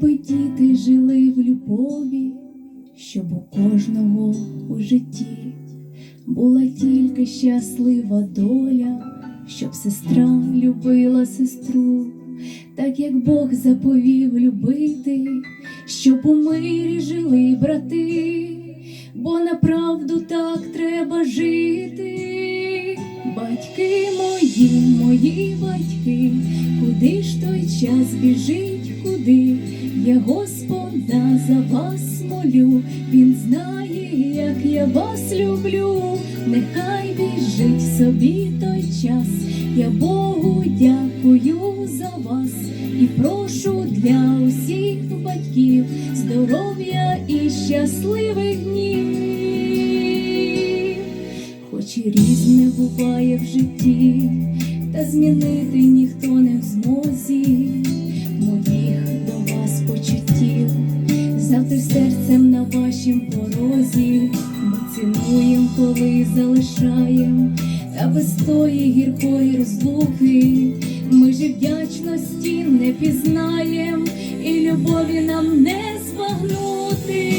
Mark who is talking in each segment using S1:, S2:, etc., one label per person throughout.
S1: аби діти жили в любові, щоб у кожного у житті була тільки щаслива доля, щоб сестра любила сестру, так як Бог заповів любити, щоб у мирі жили брати, бо на правду так треба жити. Батьки мої, мої батьки, куди ж той час біжить, куди я Господа за вас молю, Він знає, як я вас люблю, нехай біжить собі той час, я Богу дякую за вас і прошу для усіх батьків здоров'я і щасливих днів. Хоч і різне буває в житті, та змінити ніхто не в змозі вашім порозі, ми цінуєм, коли залишаєм, та без тої гіркої розлуки, ми же вдячності не пізнаєм, і любові нам не збагнути.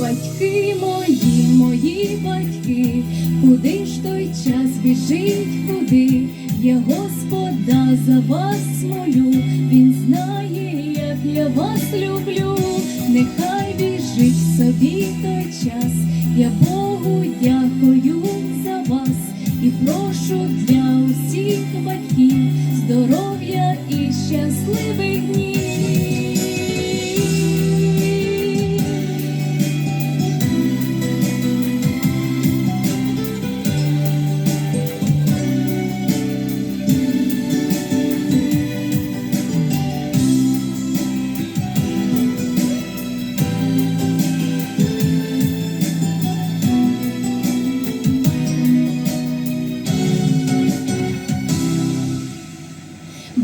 S1: Батьки мої, мої батьки, куди ж той час біжить, куди? Я Господа за вас молю, Він знає, як я вас люблю, нехай біжить собі той час, я Богу дякую за вас і прошу для усіх батьків здоров'я і щасливих днів.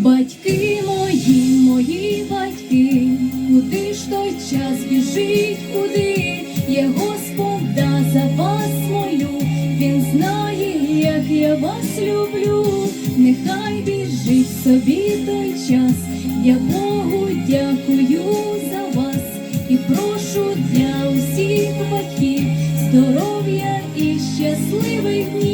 S1: Батьки мої, мої батьки, куди ж той час біжить, куди? Я Господа за вас молю, Він знає, як я вас люблю, нехай біжить собі той час, я Богу дякую за вас і прошу для усіх батьків здоров'я і щасливих днів.